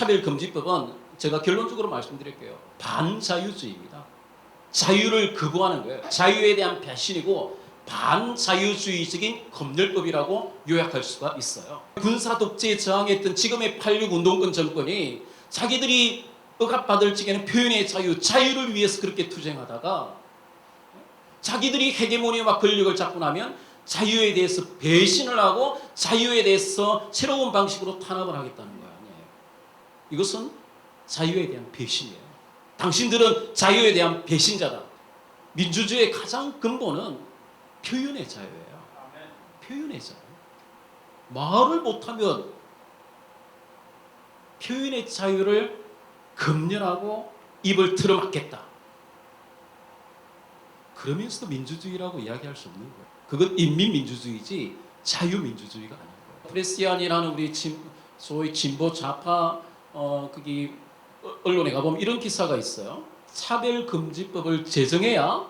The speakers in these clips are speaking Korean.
차별금지법은 제가 결론적으로 말씀드릴게요. 반자유주의입니다. 자유를 거부하는 거예요. 자유에 대한 배신이고 반자유주의적인 검열법이라고 요약할 수가 있어요. 군사 독재에 저항했던 지금의 86 운동권 정권이 자기들이 억압받을 적에는 표현의 자유, 자유를 위해서 그렇게 투쟁하다가 자기들이 헤게모니와 권력을 잡고 나면 자유에 대해서 배신을 하고 자유에 대해서 새로운 방식으로 탄압을 하겠다는. 이것은 자유에 대한 배신이에요. 당신들은 자유에 대한 배신자다. 민주주의의 가장 근본은 표현의 자유예요. 표현의 자유. 말을 못하면 표현의 자유를 금연하고 입을 틀어막겠다. 그러면서도 민주주의라고 이야기할 수 없는 거예요. 그건 인민민주주의지 자유민주주의가 아닌 거예요. 프레시안이라는 우리 진, 소위 진보 좌파 어, 어, 언론에 가보면 이런 기사가 있어요. 차별금지법을 제정해야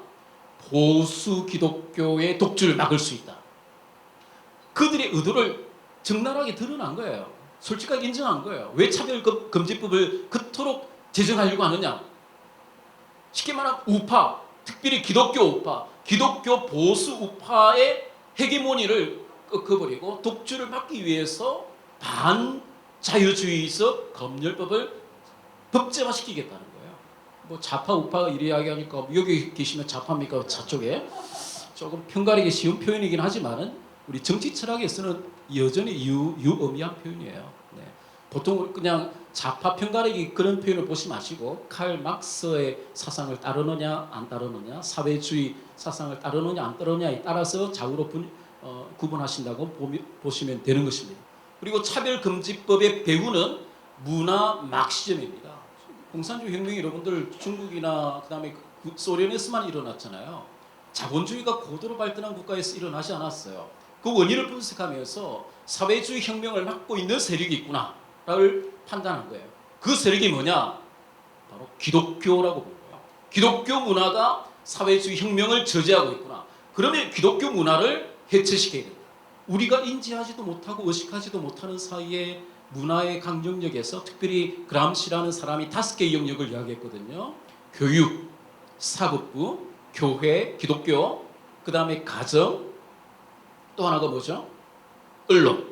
보수 기독교의 독주를 막을 수 있다. 그들의 의도를 적나라하게 드러난 거예요. 솔직하게 인정한 거예요. 왜 차별금지법을 그토록 제정하려고 하느냐? 쉽게 말하면 우파, 특별히 기독교 우파, 기독교 보수 우파의 헤게모니를 꺾어버리고 독주를 막기 위해서 반 자유주의적 검열법을 법제화시키겠다는 거예요. 뭐 좌파 이래 이야기하니까 여기 계시면 좌파입니까 저쪽에 조금 편가르기 쉬운 표현이긴 하지만은 우리 정치 철학에서는 여전히 유, 유의미한 표현이에요. 네. 보통 그냥 좌파 편가르기 그런 표현을 보지 마시고 칼 막스의 사상을 따르느냐 안 따르느냐 사회주의 사상을 따르느냐 안 따르느냐에 따라서 좌우로 분, 어, 구분하신다고 보미, 보시면 되는 것입니다. 그리고 차별금지법의 배후는 문화 막시즘입니다. 공산주의 혁명이 여러분들 중국이나 그다음에 그 소련에서만 일어났잖아요. 자본주의가 고도로 발전한 국가에서 일어나지 않았어요. 그 원인을 분석하면서 사회주의 혁명을 막고 있는 세력이 있구나를 판단한 거예요. 그 세력이 뭐냐? 바로 기독교라고 본 거예요. 기독교 문화가 사회주의 혁명을 저지하고 있구나. 그러면 기독교 문화를 해체시켜야 된다. 우리가 인지하지도 못하고 의식하지도 못하는 사이에 문화의 강정력에서 특별히 그람시라는 사람이 다섯 개의 영역을 이야기했거든요. 교육, 사법부, 교회, 기독교, 그 다음에 가정, 또 하나가 뭐죠? 언론.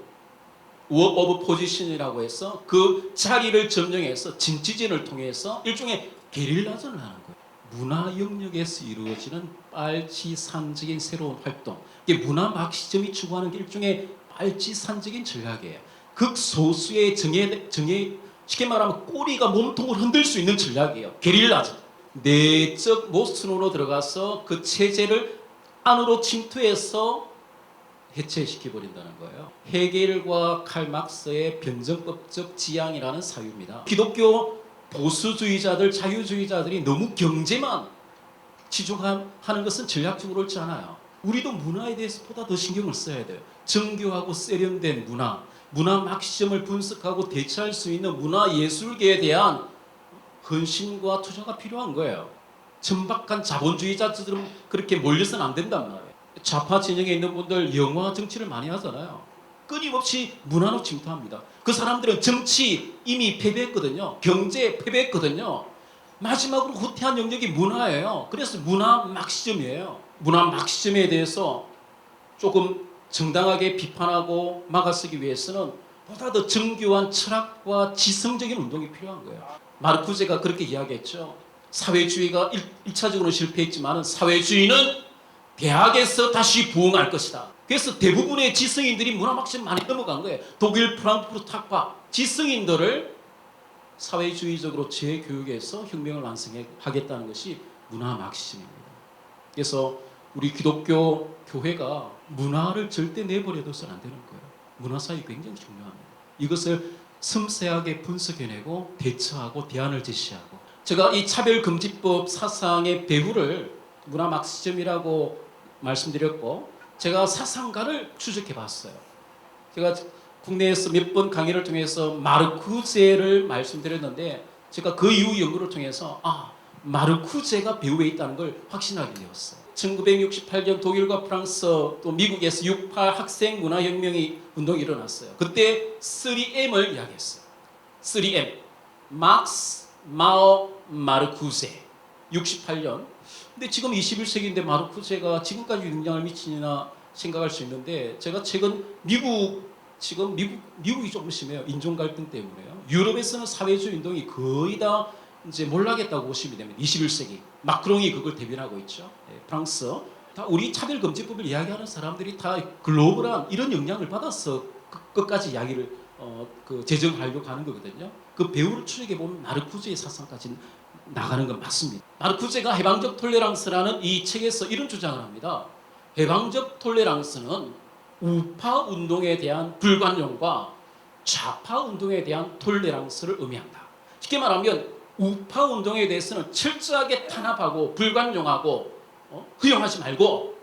워 오브 포지션이라고 해서 그 자리를 점령해서 진지진을 통해서 일종의 게릴라전을 하는 거예요. 문화 영역에서 이루어지는 빨치산적인 새로운 활동. 이게 문화 막시점이 추구하는 게 일종의 빨치산적인 전략이에요. 극소수의 정예 정예 쉽게 말하면 꼬리가 몸통을 흔들 수 있는 전략이에요. 게릴라전. 내적 모순으로 들어가서 그 체제를 안으로 침투해서 해체시켜 버린다는 거예요. 헤겔과 칼막스의 변정법적 지향이라는 사유입니다. 기독교 보수주의자들, 자유주의자들이 너무 경제만 치중하는 것은 전략적으로 옳지 않아요. 우리도 문화에 대해서 보다 더 신경을 써야 돼요. 정교하고 세련된 문화, 문화 막시점을 분석하고 대처할 수 있는 문화 예술계에 대한 헌신과 투자가 필요한 거예요. 천박한 자본주의자들은 그렇게 몰려서는 안 된단 말이에요. 좌파 진영에 있는 분들 영화 정치를 많이 하잖아요. 끊임없이 문화로 침투합니다. 그 사람들은 정치 이미 패배했거든요. 경제 패배했거든요. 마지막으로 후퇴한 영역이 문화예요. 그래서 문화 막시점이에요. 문화 막시점에 대해서 조금 정당하게 비판하고 막아서기 위해서는 보다 더 정교한 철학과 지성적인 운동이 필요한 거예요. 마르쿠제가 그렇게 이야기했죠. 사회주의가 일, 1차적으로 실패했지만 사회주의는 대학에서 다시 부흥할 것이다. 그래서 대부분의 지성인들이 문화막심 많이 넘어간 거예요. 독일 프랑크푸르트 학파 지성인들을 사회주의적으로 재교육해서 혁명을 완성하겠다는 것이 문화막심입니다. 그래서 우리 기독교 교회가 문화를 절대 내버려둬서는 안 되는 거예요. 문화사회 굉장히 중요합니다. 이것을 섬세하게 분석해내고 대처하고 대안을 제시하고 제가 이 차별금지법 사상의 배후를 문화 막시점이라고 말씀드렸고 제가 사상가를 추적해 봤어요. 제가 국내에서 몇 번 강의를 통해서 마르쿠제를 말씀드렸는데 제가 그 이후 연구를 통해서 아 마르쿠제가 배후에 있다는 걸 확신하게 되었어요. 1968년 독일과 프랑스 또 미국에서 68 학생 문화혁명이 운동이 일어났어요. 그때 3M을 이야기했어요. 3M 막스 마오 마르쿠세 68년. 근데 지금 21세기인데 마르쿠세가 지금까지 영향을 미치나 생각할 수 있는데 제가 최근 미국 지금 미국 미국이 조금 심해요 인종 갈등 때문에요. 유럽에서는 사회주의 운동이 거의 다 이제 몰락했다고 보시면 됩니다. 21세기 마크롱이 그걸 대변하고 있죠. 예, 프랑스 다 우리 차별 금지법을 이야기하는 사람들이 다 글로벌한 이런 영향을 받아서 끝- 끝까지 이야기를 어, 그 제정하려고 하는 거거든요. 그 배우를 추적해 보면 마르쿠제의 사상까지 나가는 건 맞습니다. 마르쿠제가 해방적 톨레랑스라는 이 책에서 이런 주장을 합니다. 해방적 톨레랑스는 우파 운동에 대한 불관용과 좌파 운동에 대한 톨레랑스를 의미한다. 쉽게 말하면 우파 운동에 대해서는 철저하게 탄압하고 불관용하고 어? 허용하지 말고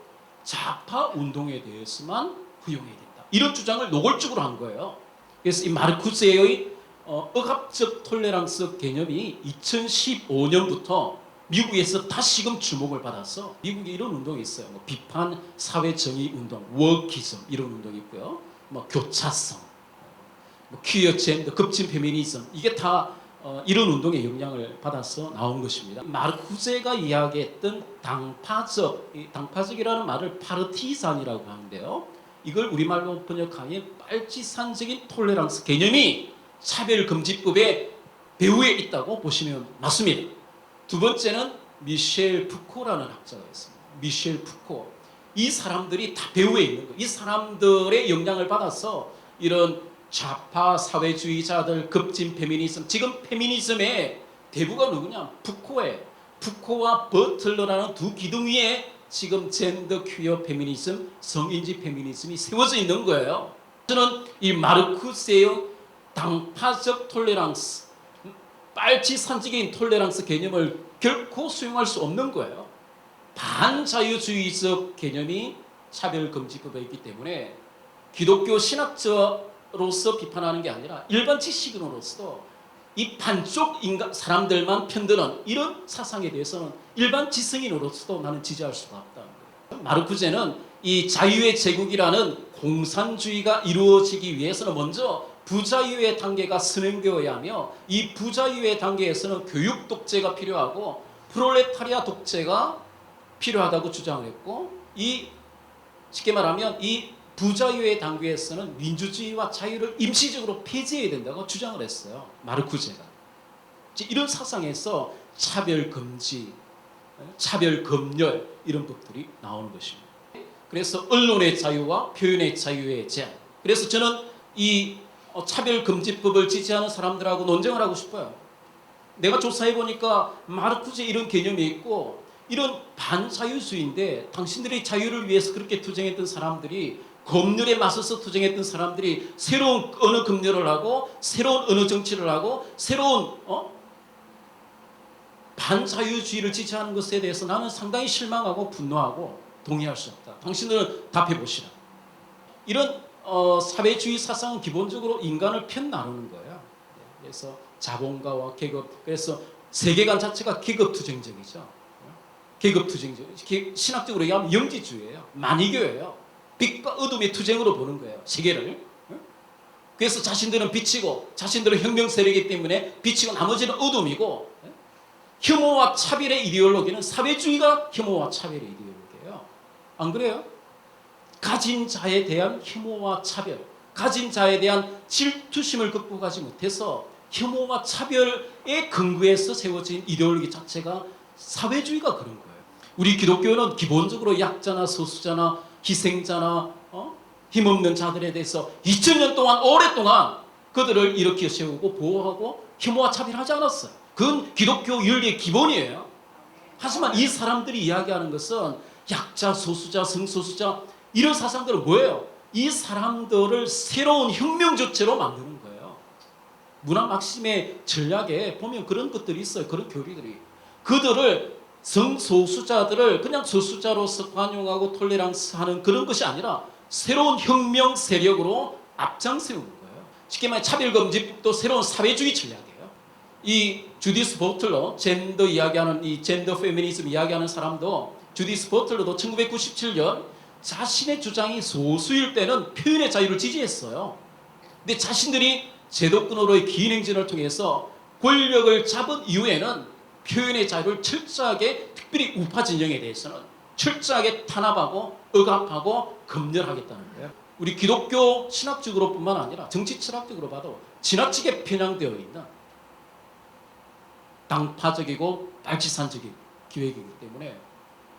좌파 운동에 대해서만 허용해야 된다. 이런 주장을 노골적으로 한 거예요. 그래서 이 마르쿠스의 어, 억압적 톨레랑스 개념이 2015년부터 미국에서 다시금 주목을 받아서 미국에 이런 운동이 있어요. 뭐 비판 사회 정의 운동, 워키즘 이런 운동이 있고요. 뭐 교차성, 뭐 퀴어 젠더, 급진 페미니즘 이게 다 어, 이런 운동의 영향을 받아서 나온 것입니다. 마르쿠제가 이야기했던 당파적, 이 당파적이라는 말을 파르티산이라고 하는데요. 이걸 우리말로 번역하면 빨치산적인 톨레랑스 개념이 차별금지법의 배후에 있다고 보시면 맞습니다. 두 번째는 미셸 푸코라는 학자가 있습니다. 미셸 푸코. 이 사람들이 다 배후에 있는 거예요. 이 사람들의 영향을 받아서 이런 좌파 사회주의자들 급진 페미니즘 지금 페미니즘의 대부가 누구냐? 푸코에 푸코와 버틀러라는 두 기둥 위에 지금 젠더 퀴어 페미니즘, 성인지 페미니즘이 세워져 있는 거예요. 저는 이 마르쿠스의 당파적 톨레랑스, 빨치 산지개인 톨레랑스 개념을 결코 수용할 수 없는 거예요. 반자유주의적 개념이 차별금지법에 있기 때문에 기독교 신학자 로서 비판하는 게 아니라 일반 지식인으로서 이 반쪽 인간 사람들만 편드는 이런 사상에 대해서는 일반 지성인으로서도 나는 지지할 수가 거예요. 마르쿠제는 이 자유의 제국이라는 공산주의가 이루어지기 위해서는 먼저 부자유의 단계가 선행되어야 하며 이 부자유의 단계에서는 교육 독재가 필요하고 프롤레타리아 독재가 필요하다고 주장을 했고 이 쉽게 말하면 이 부자유의 단계에서는 민주주의와 자유를 임시적으로 폐지해야 된다고 주장을 했어요. 마르쿠제가. 이런 사상에서 차별 금지, 차별 검열 이런 법들이 나오는 것입니다. 그래서 언론의 자유와 표현의 자유의 제한. 그래서 저는 이 어, 차별 금지법을 지지하는 사람들하고 논쟁을 하고 싶어요. 내가 조사해 보니까 마르쿠제 이런 개념이 있고 이런 반자유주의인데 당신들의 자유를 위해서 그렇게 투쟁했던 사람들이 검열에 맞서서 투쟁했던 사람들이 새로운 언어 검열을 하고 새로운 언어 정치를 하고 새로운 어? 반자유주의를 지지하는 것에 대해서 나는 상당히 실망하고 분노하고 동의할 수 없다. 당신들은 답해 보시라. 이런 어, 사회주의 사상은 기본적으로 인간을 편 나누는. 네, 그래서 자본가와 계급, 그래서 세계관 자체가 계급 투쟁적이죠. 계급 투쟁적, 신학적으로 얘기하면 영지주의예요. 만이교예요. 빛과 어둠의 투쟁으로 보는 거예요. 세계를. 그래서 자신들은 빛이고 자신들은 혁명 세력이기 때문에 빛이고 나머지는 어둠이고 혐오와 차별의 이데올로기는 사회주의가 혐오와 차별의 이데올로기예요. 안 그래요? 가진 자에 대한 혐오와 차별, 가진 자에 대한 질투심을 극복하지 못해서 혐오와 차별의 근거에서 세워진 이데올로기 자체가 사회주의가 그런 거예요. 우리 기독교는 기본적으로 약자나 소수자나 희생자나 어? 힘없는 자들에 대해서 2000년 동안 오랫동안 그들을 일으켜 세우고 보호하고 혐오와 차별하지 않았어요. 그건 기독교 윤리의 기본이에요. 하지만 이 사람들이 이야기하는 것은 약자, 소수자, 성소수자 이런 사상들은 뭐예요? 이 사람들을 새로운 혁명 주체로 만드는 거예요. 문화 막심의 전략에 보면 그런 것들이 있어요. 그런 교리들이. 그들을 성소수자들을 그냥 소수자로서 관용하고 톨레랑스하는 그런 것이 아니라 새로운 혁명 세력으로 앞장세우는 거예요. 쉽게 말해 차별금지법도 새로운 사회주의 전략이에요. 이 주디스 보틀러 젠더 이야기하는 이 젠더 페미니즘 이야기하는 사람도 주디스 보틀러도 1997년 자신의 주장이 소수일 때는 표현의 자유를 지지했어요. 근데 자신들이 제도권으로의 긴 행진을 통해서 권력을 잡은 이후에는 표현의 자유를 철저하게 특별히 우파 진영에 대해서는 철저하게 탄압하고 억압하고 검열하겠다는 거예요. 우리 기독교 신학적으로뿐만 아니라 정치 철학적으로 봐도 지나치게 편향되어 있는 당파적이고 발치산적인 기획이기 때문에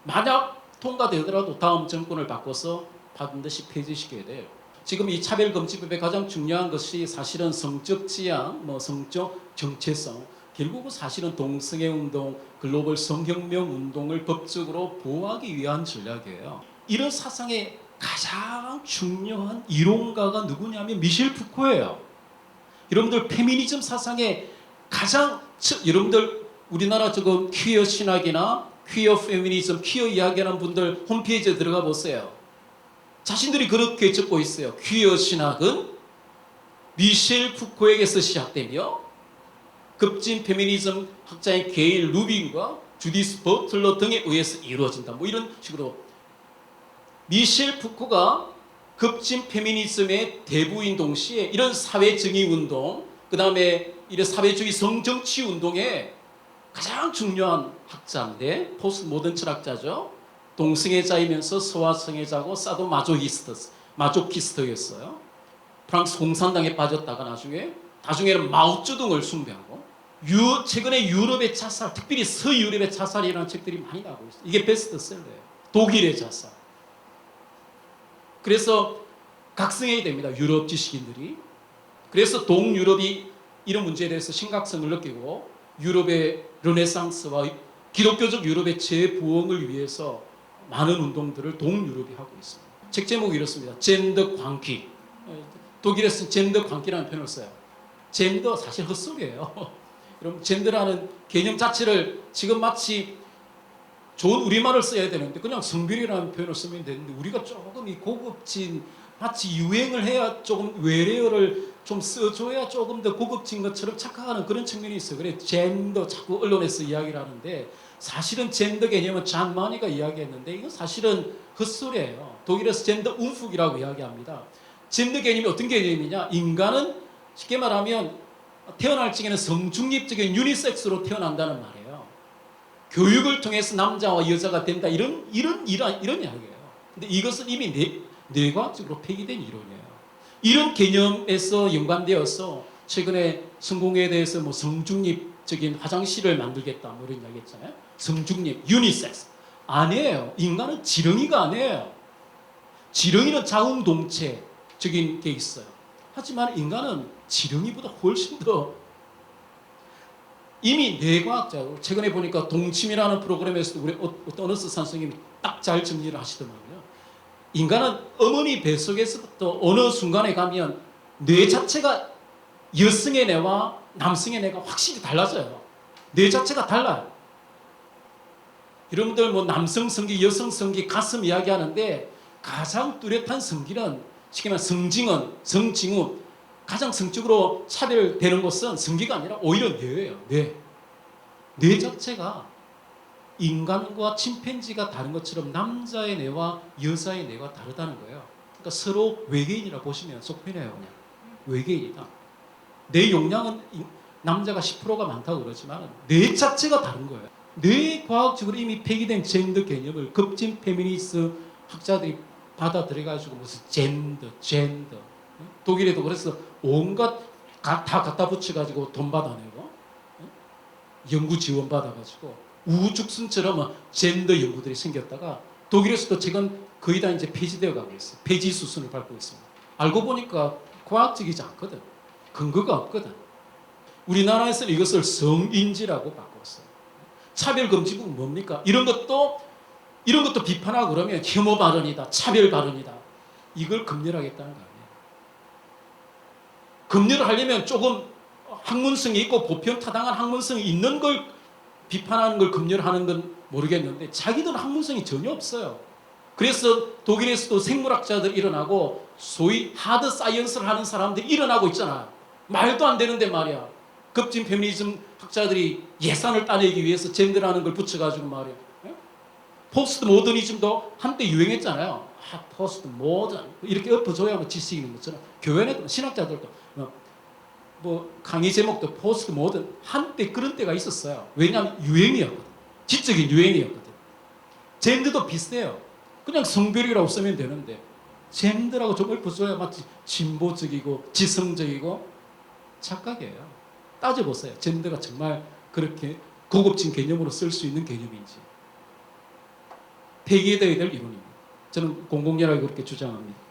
만약 통과되더라도 다음 정권을 바꿔서 반드시 폐지시켜야 돼요. 지금 이 차별금지법의 가장 중요한 것이 사실은 성적 지향, 뭐 성적 정체성, 결국은 사실은 동성애 운동, 글로벌 성혁명 운동을 법적으로 보호하기 위한 전략이에요. 이런 사상의 가장 중요한 이론가가 누구냐면 미셸 푸코예요. 여러분들 페미니즘 사상의 가장 저- 여러분들 우리나라 지금 퀴어 신학이나 퀴어 페미니즘, 퀴어 이야기하는 분들 홈페이지에 들어가 보세요. 자신들이 그렇게 적고 있어요. 퀴어 신학은 미셸 푸코에게서 시작되며 급진 페미니즘 학자인 게일 루빈과 주디스 버틀러 등에 의해서 이루어진다. 뭐 이런 식으로 미셸 푸코가 급진 페미니즘의 대부인 동시에 이런 사회 정의 운동, 그 다음에 이런 사회주의 성정치 운동에 가장 중요한 학자인데 포스트 모던 철학자죠. 동성애자이면서 소아성애자고 사도 마조히스트, 마조키스트였어요. 프랑스 공산당에 빠졌다가 나중에 나중에는 마오쩌둥을 숭배하고 유, 최근에 유럽의 자살, 특별히 서유럽의 자살이라는 책들이 많이 나오고 있어요. 이게 베스트셀러예요. 독일의 자살. 그래서 각성해야 됩니다. 유럽 지식인들이. 그래서 동유럽이 이런 문제에 대해서 심각성을 느끼고 유럽의 르네상스와 기독교적 유럽의 재부흥을 위해서 많은 운동들을 동유럽이 하고 있습니다. 책 제목이 이렇습니다. 젠더 광기. 독일에서는 젠더 광기라는 표현을 써요. 젠더 사실 헛소리예요. 여러분 젠더라는 개념 자체를 지금 마치 좋은 우리말을 써야 되는데 그냥 성별이라는 표현을 쓰면 되는데 우리가 조금 이 고급진 마치 유행을 해야 조금 외래어를 좀 써줘야 조금 더 고급진 것처럼 착각하는 그런 측면이 있어요. 그래 젠더 자꾸 언론에서 이야기를 하는데 사실은 젠더 개념은 잔 마니가 이야기했는데 이건 사실은 헛소리예요. 독일에서 젠더 운숙이라고 이야기합니다. 젠더 개념이 어떤 개념이냐? 인간은 쉽게 말하면 태어날 적에는 성중립적인 유니섹스로 태어난다는 말이에요. 교육을 통해서 남자와 여자가 된다 이런 이런 이런 이런 이야기예요. 근데 이것은 이미 뇌, 뇌과학적으로 폐기된 이론이에요. 이런 개념에서 연관되어서 최근에 성공에 대해서 뭐 성중립적인 화장실을 만들겠다 뭐 이런 이야기 했잖아요. 성중립, 유니섹스 아니에요. 인간은 지렁이가 아니에요. 지렁이는 자웅동체적인 게 있어요. 하지만 인간은 지렁이보다 훨씬 더 이미 뇌과학자로 최근에 보니까 동침이라는 프로그램에서도 우리 어- 어떤 어느스 선생님이 딱 잘 정리를 하시더만요. 인간은 어머니 뱃속에서부터 어느 순간에 가면 뇌 자체가 여성의 뇌와 남성의 뇌가 확실히 달라져요. 뇌 자체가 달라요. 여러분들 뭐 남성 성기, 여성 성기, 가슴 이야기하는데 가장 뚜렷한 성기는 말해 성징은, 성징후 가장 성적으로 차별되는 것은 성기가 아니라 오히려 뇌예요. 뇌. 뇌 자체가 인간과 침팬지가 다른 것처럼 남자의 뇌와 여자의 뇌가 다르다는 거예요. 그러니까 서로 외계인이라 보시면 속 편해요. 그냥 외계인이다. 뇌 용량은 이- 남자가 10%가 많다고 그러지만 뇌 자체가 다른 거예요. 뇌 과학적으로 이미 폐기된 젠더 개념을 급진 페미니스트 학자들이 받아들여 가지고 무슨 젠더, 젠더. 독일에도 그래서 온갖 가- 다 갖다 붙여 가지고 돈 받아내고 연구 지원 받아 가지고 우죽순처럼 젠더 연구들이 생겼다가 독일에서도 지금 거의 다 이제 폐지되어 가고 있어요. 폐지 수순을 밟고 있습니다. 알고 보니까 과학적이지 않거든. 근거가 없거든. 우리나라에서는 이것을 성인지라고 바꿨어요. 차별금지법은 뭡니까? 이런 것도 이런 것도 비판하고 그러면 혐오 발언이다, 차별 발언이다. 이걸 검열하겠다는 거아 검열을 하려면 조금 학문성이 있고 보편 타당한 학문성이 있는 걸 비판하는 걸 검열하는 건 모르겠는데 자기들은 학문성이 전혀 없어요. 그래서 독일에서도 생물학자들 일어나고 소위 하드 사이언스를 하는 사람들이 일어나고 있잖아. 말도 안 되는데 말이야. 급진 페미니즘 학자들이 예산을 따내기 위해서 젠더라는 걸 붙여가지고 말이야. 예? 포스트 모더니즘도 한때 유행했잖아요. 아, 포스트 모던 이렇게 엎어줘야 뭐 지식이 있는 것처럼 교회 애들 신학자들도 뭐뭐 강의 제목도 포스트 모든 한때 그런 때가 있었어요. 왜냐하면 유행이었거든. 지적인 유행이었거든. 젠더도 비슷해요. 그냥 성별이라고 쓰면 되는데 젠더라고 좀 읊어줘야 마치 진보적이고 지성적이고 착각이에요. 따져보세요. 젠더가 정말 그렇게 고급진 개념으로 쓸 수 있는 개념인지. 폐기되어야 될 이론입니다. 저는 공공연하게 그렇게 주장합니다.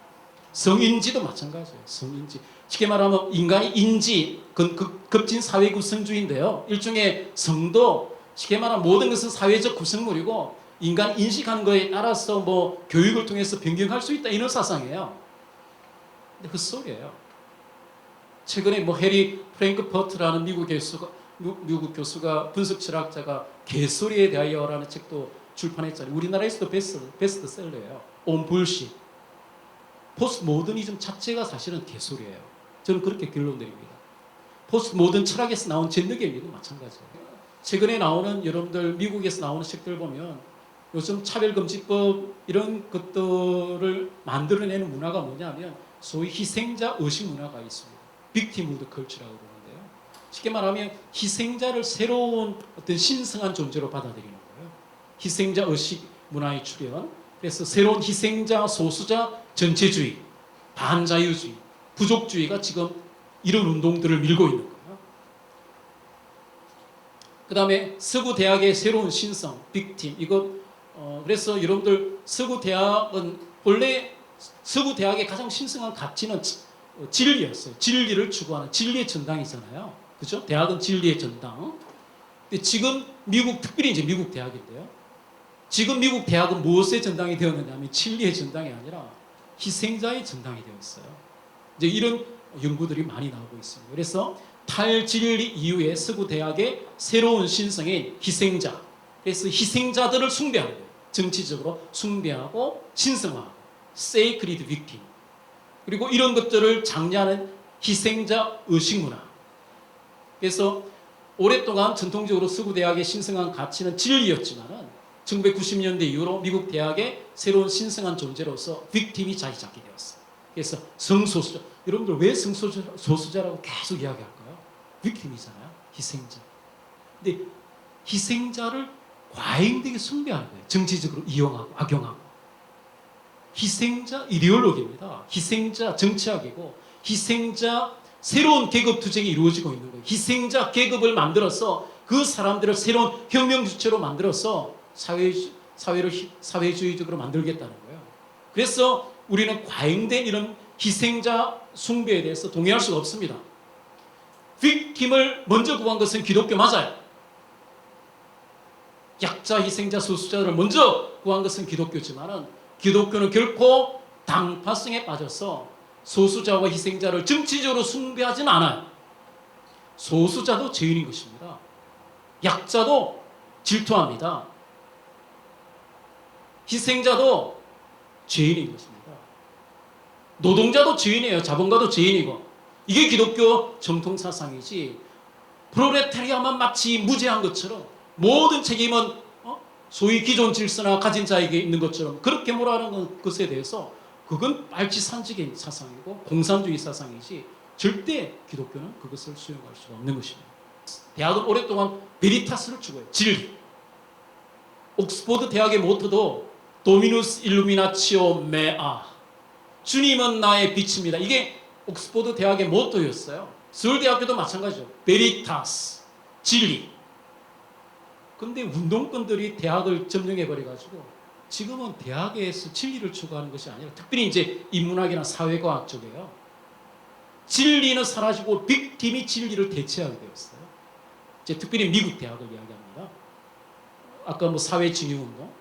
성인지도 마찬가지예요. 성인지. 쉽게 말하면 인간이 인지, 그, 그, 급진 사회 구성주의인데요. 일종의 성도, 쉽게 말하면 모든 것은 사회적 구성물이고 인간 인식하는 거에 따라서 뭐 교육을 통해서 변경할 수 있다 이런 사상이에요. 근데 그 소리예요. 최근에 뭐 해리 프랭크퍼트라는 미국 교수가 미- 미국 교수가 분석 철학자가 개소리에 대하여라는 책도 출판했잖아요. 우리나라에서도 베스트 베스트셀러예요. 온 불시. 포스트 모더니즘 자체가 사실은 개소리예요. 저는 그렇게 결론 내립니다. 포스트 모던 철학에서 나온 젠더 개념도 마찬가지예요. 최근에 나오는 여러분들 미국에서 나오는 책들 보면 요즘 차별금지법 이런 것들을 만들어내는 문화가 뭐냐면 소위 희생자 의식 문화가 있습니다. 빅티무드 컬처라고 그러는데요. 쉽게 말하면 희생자를 새로운 어떤 신성한 존재로 받아들이는 거예요. 희생자 의식 문화의 출현. 그래서 새로운 희생자, 소수자, 전체주의, 반자유주의, 부족주의가 지금 이런 운동들을 밀고 있는 거예요. 그 다음에 서구 대학의 새로운 신성, 빅팀 이거 어, 그래서 여러분들 서구 대학은 원래 서구 대학의 가장 신성한 가치는 지- 어, 진리였어요. 진리를 추구하는 진리의 전당이잖아요. 그죠? 대학은 진리의 전당. 근데 지금 미국 특별히 이제 미국 대학인데요. 지금 미국 대학은 무엇의 전당이 되었느냐면 진리의 전당이 아니라 희생자의 전당이 되었어요. 이제 이런 연구들이 많이 나오고 있습니다. 그래서 탈진리 이후에 서구 대학의 새로운 신성인 희생자. 그래서 희생자들을 숭배하는. 정치적으로 숭배하고 신성화하고 sacred victim. 그리고 이런 것들을 장려하는 희생자 의식 문화. 그래서 오랫동안 전통적으로 서구 대학의 신성한 가치는 진리였지만은 1990년대 이후로 미국 대학의 새로운 신성한 존재로서 빅팀이 자리 잡게 되었어요. 그래서 성소수자. 여러분들 왜 성소수자라고 계속 이야기할까요? 빅팀이잖아요. 희생자. 근데 희생자를 과잉되게 숭배하는 거예요. 정치적으로 이용하고 악용하고. 희생자 이데올로기입니다. 희생자 정치학이고 희생자 새로운 계급 투쟁이 이루어지고 있는 거예요. 희생자 계급을 만들어서 그 사람들을 새로운 혁명 주체로 만들어서 사회 사회를 희- 사회주의적으로 만들겠다는 거예요. 그래서 우리는 과잉된 이런 희생자 숭배에 대해서 동의할 수가 없습니다. 빅팀을 먼저 구한 것은 기독교 맞아요. 약자, 희생자, 소수자를 먼저 구한 것은 기독교지만은 기독교는 결코 당파성에 빠져서 소수자와 희생자를 정치적으로 숭배하지는 않아요. 소수자도 죄인인 것입니다. 약자도 질투합니다. 희생자도 죄인인 것입니다. 노동자도 죄인이에요. 자본가도 죄인이고. 이게 기독교 정통 사상이지. 프로레타리아만 마치 무죄한 것처럼 모든 책임은 어? 소위 기존 질서나 가진 자에게 있는 것처럼 그렇게 몰아가는 것에 대해서 그건 빨치산적인 사상이고 공산주의 사상이지 절대 기독교는 그것을 수용할 수가 없는 것입니다. 대학은 오랫동안 베리타스를 추구해요. 진리. 옥스포드 대학의 모토도 도미누스 일루미나치오 메아. 주님은 나의 빛입니다. 이게 옥스포드 대학의 모토였어요. 서울대학교도 마찬가지죠. 베리타스. 진리. 근데 운동권들이 대학을 점령해 버려 가지고 지금은 대학에서 진리를 추구하는 것이 아니라 특별히 이제 인문학이나 사회과학 쪽에요. 진리는 사라지고 빅팀이 진리를 대체하게 되었어요. 이제 특별히 미국 대학을 이야기합니다. 아까 뭐 사회 증유 운동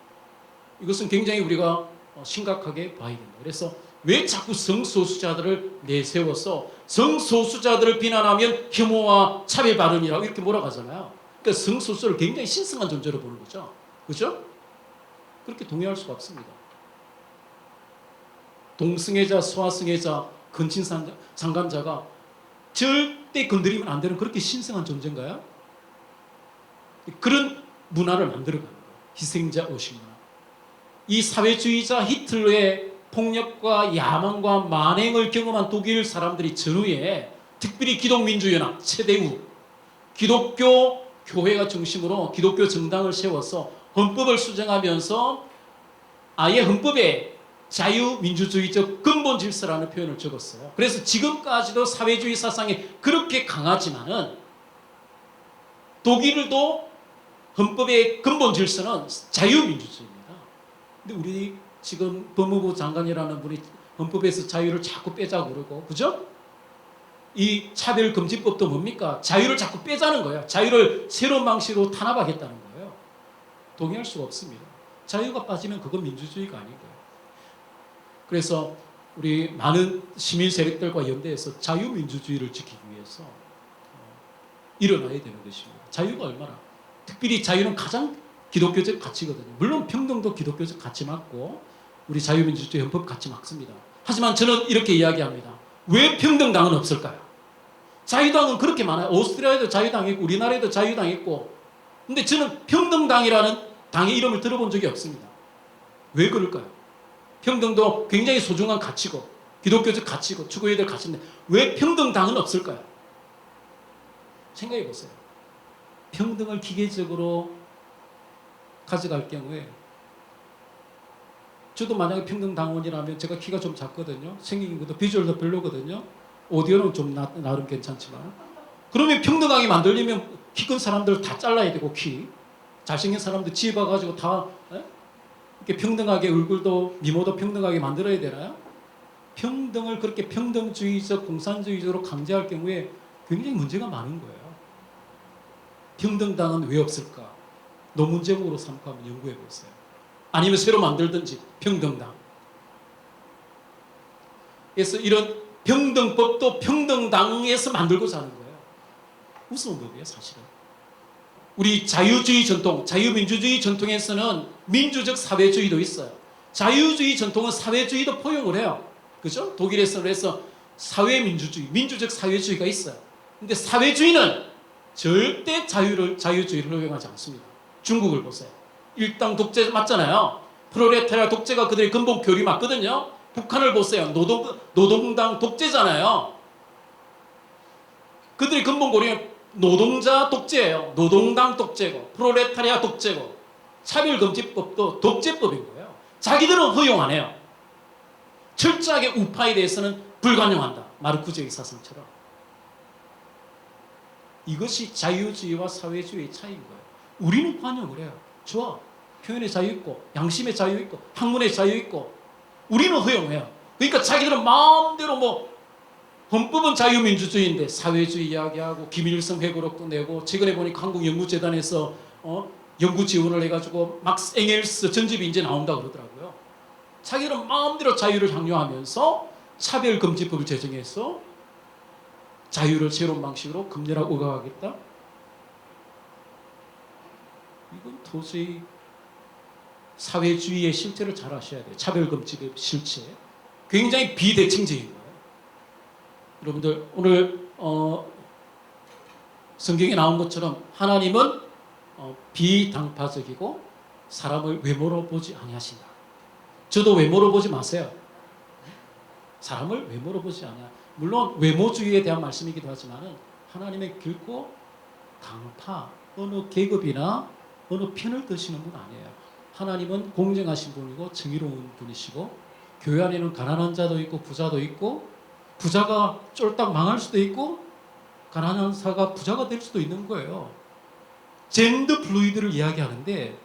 이것은 굉장히 우리가 어, 심각하게 봐야 된다. 그래서 왜 자꾸 성소수자들을 내세워서 성소수자들을 비난하면 혐오와 차별 발언이라고 이렇게 몰아가잖아요. 그러니까 성소수를 굉장히 신성한 존재로 보는 거죠. 그죠? 그렇게 동의할 수가 없습니다. 동성애자, 소아성애자, 근친상간자가 절대 건드리면 안 되는 그렇게 신성한 존재인가요? 그런 문화를 만들어가는 거예요. 희생자 의식 문화. 이 사회주의자 히틀러의 폭력과 야망과 만행을 경험한 독일 사람들이 전후에 특별히 기독민주연합 최대우 기독교 교회가 중심으로 기독교 정당을 세워서 헌법을 수정하면서 아예 헌법에 자유민주주의적 근본 질서라는 표현을 적었어요. 그래서 지금까지도 사회주의 사상이 그렇게 강하지만은 독일도 헌법의 근본 질서는 자유민주주의입니다. 근데 우리 지금 법무부 장관이라는 분이 헌법에서 자유를 자꾸 빼자고 그러고, 그죠? 이 차별금지법도 뭡니까? 자유를 자꾸 빼자는 거예요. 자유를 새로운 방식으로 탄압하겠다는 거예요. 동의할 수가 없습니다. 자유가 빠지면 그건 민주주의가 거예요. 그래서 우리 많은 시민 세력들과 연대해서 자유민주주의를 지키기 위해서 어, 일어나야 되는 것입니다. 자유가 얼마나 특별히 자유는 가장 기독교적 가치거든요. 물론 평등도 기독교적 가치 맞고 우리 자유민주주의 헌법 가치 맞습니다. 하지만 저는 이렇게 이야기합니다. 왜 평등당은 없을까요? 자유당은 그렇게 많아요. 오스트리아에도 자유당 있고 우리나라에도 자유당 있고 근데 저는 평등당이라는 당의 이름을 들어본 적이 없습니다. 왜 그럴까요? 평등도 굉장히 소중한 가치고 기독교적 가치고 추구해야 될 가치인데 왜 평등당은 없을까요? 생각해 보세요. 평등을 기계적으로 가져갈 경우에 저도 만약에 평등당원이라면 제가 키가 좀 작거든요. 생긴 것도 비주얼도 별로거든요. 오디오는 좀 나, 나름 괜찮지만 그러면 평등하게 만들려면 키 큰 사람들 다 잘라야 되고 키 잘생긴 사람들 지어봐가지고 다 에? 이렇게 평등하게 얼굴도 미모도 평등하게 만들어야 되나요? 평등을 그렇게 평등주의적 공산주의적으로 강제할 경우에 굉장히 문제가 많은 거예요. 평등당은 왜 없을까? 논문 제목으로 삼고 한번 연구해 보세요. 아니면 새로 만들든지 평등당. 그래서 이런 평등법도 평등당에서 만들고자 하는 거예요. 무서운 법이에요, 사실은. 우리 자유주의 전통, 자유민주주의 전통에서는 민주적 사회주의도 있어요. 자유주의 전통은 사회주의도 포용을 해요. 그죠? 독일에서 그래서 사회민주주의, 민주적 사회주의가 있어요. 근데 사회주의는 절대 자유를, 자유주의를 허용하지 않습니다. 중국을 보세요. 일당 독재 맞잖아요. 프로레타리아 독재가 그들의 근본 교리 맞거든요. 북한을 보세요. 노동, 노동당 독재잖아요. 그들의 근본 교리는 노동자 독재예요. 노동당 독재고, 프로레타리아 독재고, 차별금지법도 독재법인 거예요. 자기들은 허용 안 해요. 철저하게 우파에 대해서는 불관용한다. 마르크주의 사상처럼. 이것이 자유주의와 사회주의의 차이인 거예요. 우리는 관용을 해요. 좋아. 표현의 자유 있고, 양심의 자유 있고, 학문의 자유 있고, 우리는 허용해요. 그러니까 자기들은 마음대로 뭐, 헌법은 자유민주주의인데 사회주의 이야기하고 김일성 회고록도 내고 최근에 보니까 한국연구재단에서 어? 연구 지원을 해가지고 막스 엥겔스 전집이 이제 나온다 그러더라고요. 자기들은 마음대로 자유를 강요하면서 차별금지법을 제정해서 자유를 새로운 방식으로 금연하고 억압하겠다? 이건 도저히 사회주의의 실체를 잘 아셔야 돼요. 차별금지의 실체. 굉장히 비대칭적인 거예요. 여러분들 오늘 어, 성경에 나온 것처럼 하나님은 어, 비당파적이고 사람을 외모로 보지 아니하신다. 저도 외모로 보지 마세요. 사람을 외모로 보지 않아. 물론 외모주의에 대한 말씀이기도 하지만은 하나님의 결코 당파 어느 계급이나 어느 편을 드시는 분 아니에요. 하나님은 공정하신 분이고 정의로운 분이시고 교회 안에는 가난한 자도 있고 부자도 있고 부자가 쫄딱 망할 수도 있고 가난한 사가 부자가 될 수도 있는 거예요. 젠더 플루이드를 이야기하는데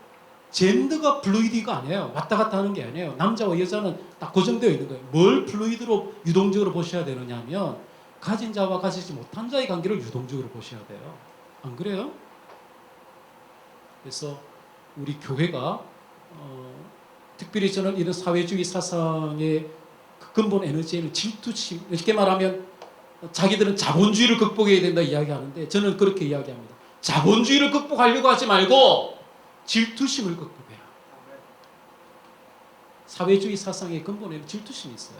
젠더가 플루이드가 아니에요. 왔다 갔다 하는 게 아니에요. 남자와 여자는 딱 고정되어 있는 거예요. 뭘 플루이드로 유동적으로 보셔야 되느냐면 가진 자와 가지지 못한 자의 관계를 유동적으로 보셔야 돼요. 안 그래요? 그래서 우리 교회가 어, 특별히 저는 이런 사회주의 사상의 그 근본 에너지에는 질투심 이렇게 말하면 자기들은 자본주의를 극복해야 된다 이야기하는데 저는 그렇게 이야기합니다. 자본주의를 극복하려고 하지 말고 질투심을 극복해라. 사회주의 사상의 근본에는 질투심이 있어요.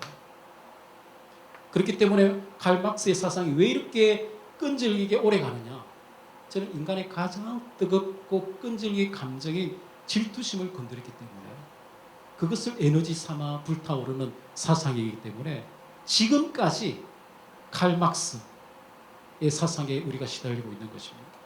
그렇기 때문에 칼막스의 사상이 왜 이렇게 끈질기게 오래 가느냐? 저는 인간의 가장 뜨겁고 끈질긴 감정이 질투심을 건드렸기 때문에 그것을 에너지 삼아 불타오르는 사상이기 때문에 지금까지 칼막스 사상에 우리가 시달리고 있는 것입니다.